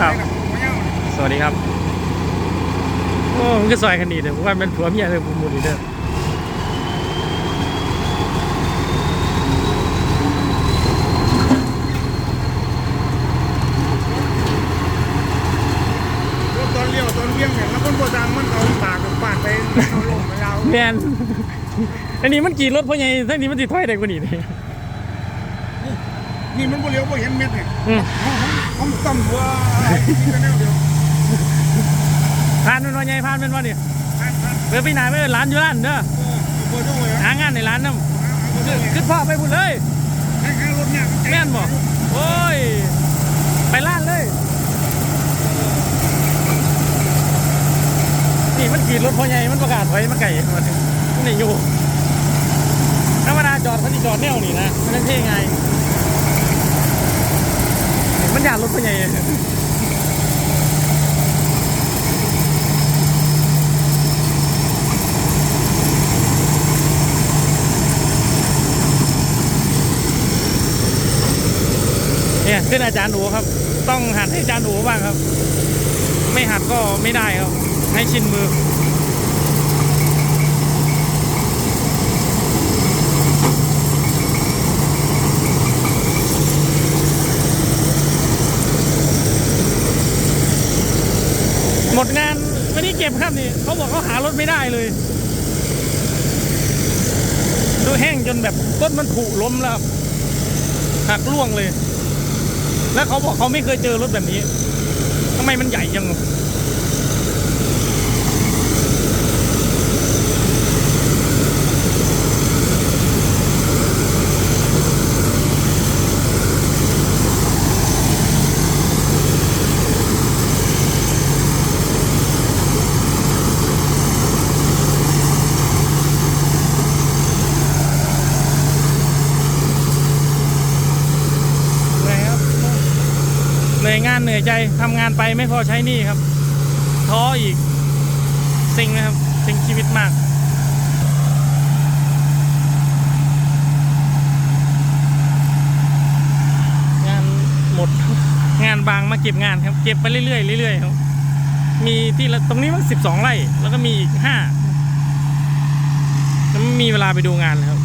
ครับ สวัสดีครับ โอ้มันก็ซอยคันนี้เด้อผมว่ามันผัวเมียเลยผมมูดีเด้อตอนเลี้ยวตอนเลี้ยงเนี่ยแล้วคนโบราณมันเอาปากกับปากไปเอาลงไปเราแมนอันนี้มันกี่รถเพราะไงทั้งนี้มันติดถ้อยได้กว่านี้เลยนี่มันบ่เลี้ยวบ่เห็นเม็ดเนี่ย อืมต่ำหัวอะไรนี่ก็แนวเดียวผ่านเป็นวันไงผ่านเป็นวันเนี่ยผ่านผ่านเปิดไปไหนไปร้านอยู่ร้านเด้อหางานในร้านน้ำขึ้นพ่อไปบุญเลยแค่แค่รถเนี่ยแม่นบอกโอ้ย ไปร้านเลย นี่มันขี่รถพ่อใหญ่ มันประกาศถอยมาไก่มาถึงนี่อยู่ธรรมดาจอดเขาที่จอดแนวนี่นะ มันเท่ไง มันอยากรถพ่อใหญ่เนี่ยขึ้นอาจารย์หนูครับ ต้องหัดให้อาจารย์หนูบ้างครับ ไม่หัดก็ไม่ได้ครับ ให้ชินมือ หมดงานไม่ได้เก็บครับนี่เขาบอกเขาหารถไม่ได้เลยดูแห้งจนแบบต้นมันผุล้มแล้วหักล่วงเลย แล้วเขาบอกเขาไม่เคยเจอรถแบบนี้ทำไมมันใหญ่จัง เหนื่อยครับเห นื่อยงานเหนื่อยใจทำงานไปไม่พอใช้นี้ครับท้ออีกซิงนะครับซิงชีวิตมากงานหมดงานบางมาเก็บงานครับเก็บไปเรื่อยๆเรื่อยๆครับมีที่ตรงนี้มันสิบสองไร่แล้วก็มีอีกห้าแล้วไม่มีเวลาไปดูงานเลยครับ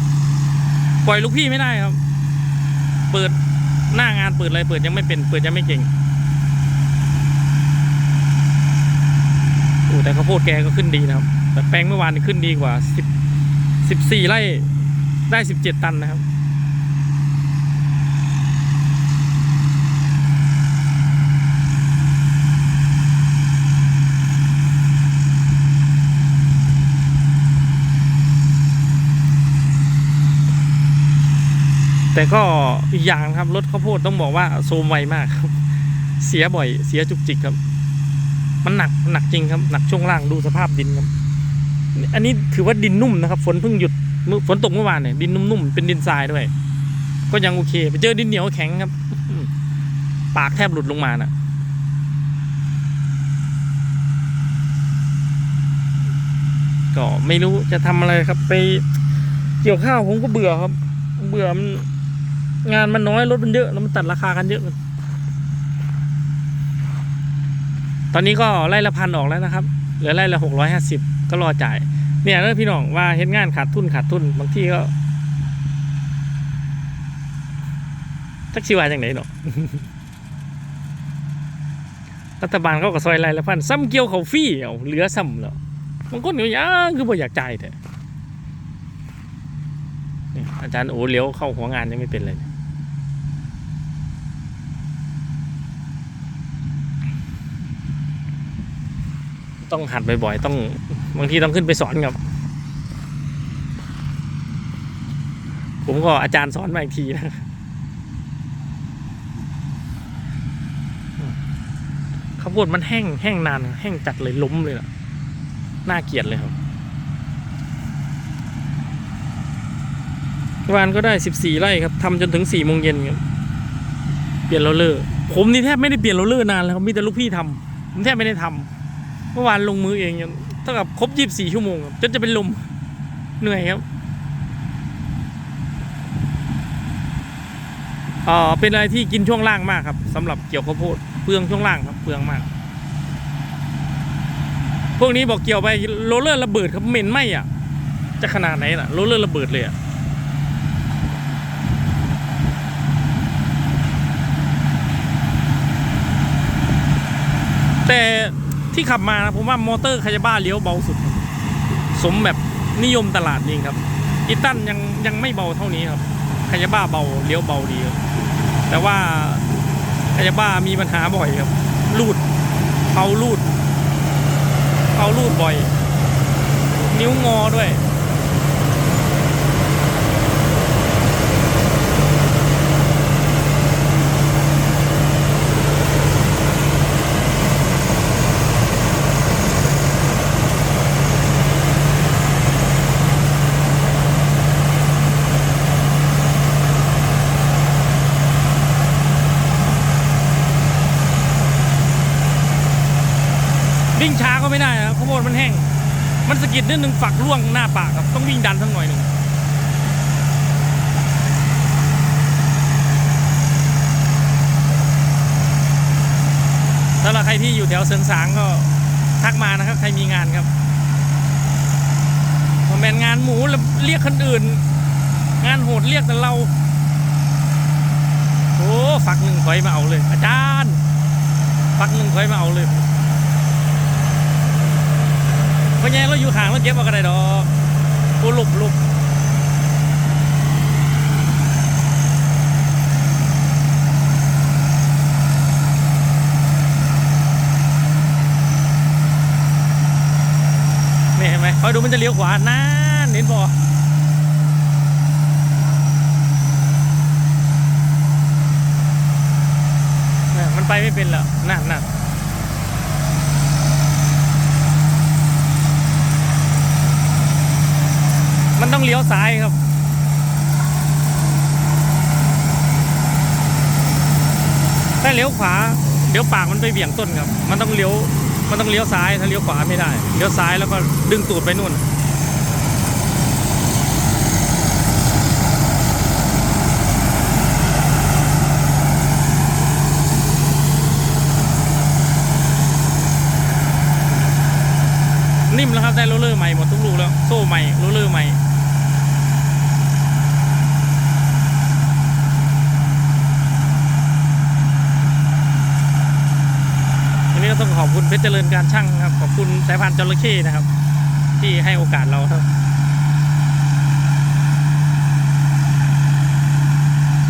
ปล่อยลูกพี่ไม่ได้ครับ เปิดหน้างานเปิดอะไรเปิดยังไม่เป็น เปิดยังไม่เก่งโอ้ แต่ข้าวโพดแกก็ขึ้นดีนะครับ แต่แปลงเมื่อวานขึ้นดีกว่าสิบสิบสี่ไร่ได้สิบเจ็ดตันนะครับแต่ก็อีกอย่างครับรถข้าวโพดต้องบอกว่าโซมไวมากครับ เสียบ่อยเสียจุกจิกครับ มันหนักมันหนักจริงครับหนักช่วงล่างดูสภาพดินครับ อันนี้ถือว่าดินนุ่มนะครับ ฝนเพิ่งหยุดฝนตกเมื่อวานเนี่ยดินนุ่มๆเป็นดินทรายด้วย ก็ยังโอเค ไปเจอดินเหนียวแข็งครับ ปากแทบหลุดลงมาน่ะก็ไม่รู้จะทำอะไรครับ ไปเกี่ยวข้าวผมก็เบื่อครับ เบื่อมันงานมันน้อยรถมันเยอะแล้วมันตัดราคากันเยอะ ตอนนี้ก็ไล่ละพันออกแล้วนะครับ เหลือไล่ละหกร้อยห้าสิบก็รอจ่าย เนี่ยเรื่องพี่น้องว่าเห็นงานขาดทุนขาดทุนบางที่ก็ทักชีวาจังไหนเนาะรัฐบาลเขาก็ซอยไล่ละพันซ้ำเกี่ยวเขาฟรี่เอาเหลือซ้ำแล้วบางคนก็ยังคือบ่อยากจ่ายแต่อาจารย์โอเลี้ยวเข้าหัวงานยังไม่เป็นเลย ต้องหัดบ่อยๆ ต้องบางทีต้องขึ้นไปสอนครับ ผมก็อาจารย์สอนมาอีกทีนะข้าวโพดมันแห้งแห้งนาน แห้งจัดเลยล้มเลยล่ะน่าเกลียดเลยครับวานก็ได้สิบสี่ไร่ครับทำจนถึงสี่โมงเย็นครับเปลี่ยนโรลเลอร์ ผมนี่แทบไม่ได้เปลี่ยนโรลเลอร์นานแล้วครับมีแต่ลูกพี่ทำผมแทบไม่ได้ทำ เมื่อวานลงมือเองจนเท่ากับครบยี่สิบสี่ชั่วโมงครับจนจะเป็นลมเหนื่อยครับเอ่อเป็นอะไรที่กินช่วงล่างมากครับสำหรับเกี่ยวข้าวโพดเปลืองช่วงล่างครับเปลืองมาก พวกนี้บอกเกี่ยวไปโรลเลอร์ระเบิดครับเหม็นไหมอะ จะขนาดไหนล่ะโรลเลอร์ระเบิดเลยอะแต่ ที่ขับมานะผมว่ามอเตอร์คายาบ้าเลี้ยวเบาสุด สมแบบนิยมตลาดนี่ครับอีตันยังยังไม่เบาเท่านี้ครับคายาบ้าเบาเลี้ยวเบาดีครับแต่ว่าคายาบ้ามีปัญหาบ่อยครับลูดเผาลูดเผาลูดบ่อย นิ้วงอด้วย ไม่ได้นะครับข้าวโพดมันแห้ง มันสะกิดนิดนึงฝักร่วงหน้าปากครับ ต้องวิ่งดันสักหน่อยหนึ่งสำหรับใครที่อยู่แถวเสริงสางก็ทักมานะครับ ใครมีงานครับพอแมนงานหมูแล้วเรียกคนอื่น งานโหดเรียกแต่เราโอ้ฝักหนึ่งถอยมาเอาเลย อาจารย์ฝักหนึ่งถอยมาเอาเลย พราะงั้นเราอยู่ห่างเราเก็บเอากระไดดอกโอ้หลบหลบนี่เห็นไหมคอยดูมันจะเลี้ยวขวานั่นเห็นบ่มันไปไม่เป็นแล้วนั่นนั่น มันต้องเลี้ยวซ้ายครับ ถ้าเลี้ยวขวาเลี้ยวปากมันไปเบี่ยงต้นครับ มันต้องเลี้ยว มันต้องเลี้ยวซ้าย ถ้าเลี้ยวขวาไม่ได้ เลี้ยวซ้ายแล้วก็ดึงตูดไปนู่น นิ่มแล้วครับ ได้โรลเลอร์ใหม่หมดทุกลูกแล้ว โซ่ใหม่โรลเลอร์ใหม่ อันนี้ก็ ต้องขอบคุณเพชรเจริญการช่างครับ ขอบคุณสายพันธุ์จระเข้นะครับ ที่ให้โอกาสเราครับ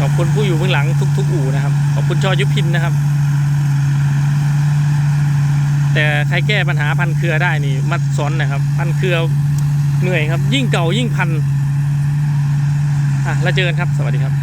ขอบคุณผู้อยู่เบื้องหลังทุก ๆ อู่นะครับ ขอบคุณชอยุพินนะครับ แต่ใครแก้ปัญหาพันเครือได้นี่มัดซ้อนนะครับ พันเครือเหนื่อยครับ ยิ่งเก่ายิ่งพันอะแล้วเจอกันครับ สวัสดีครับ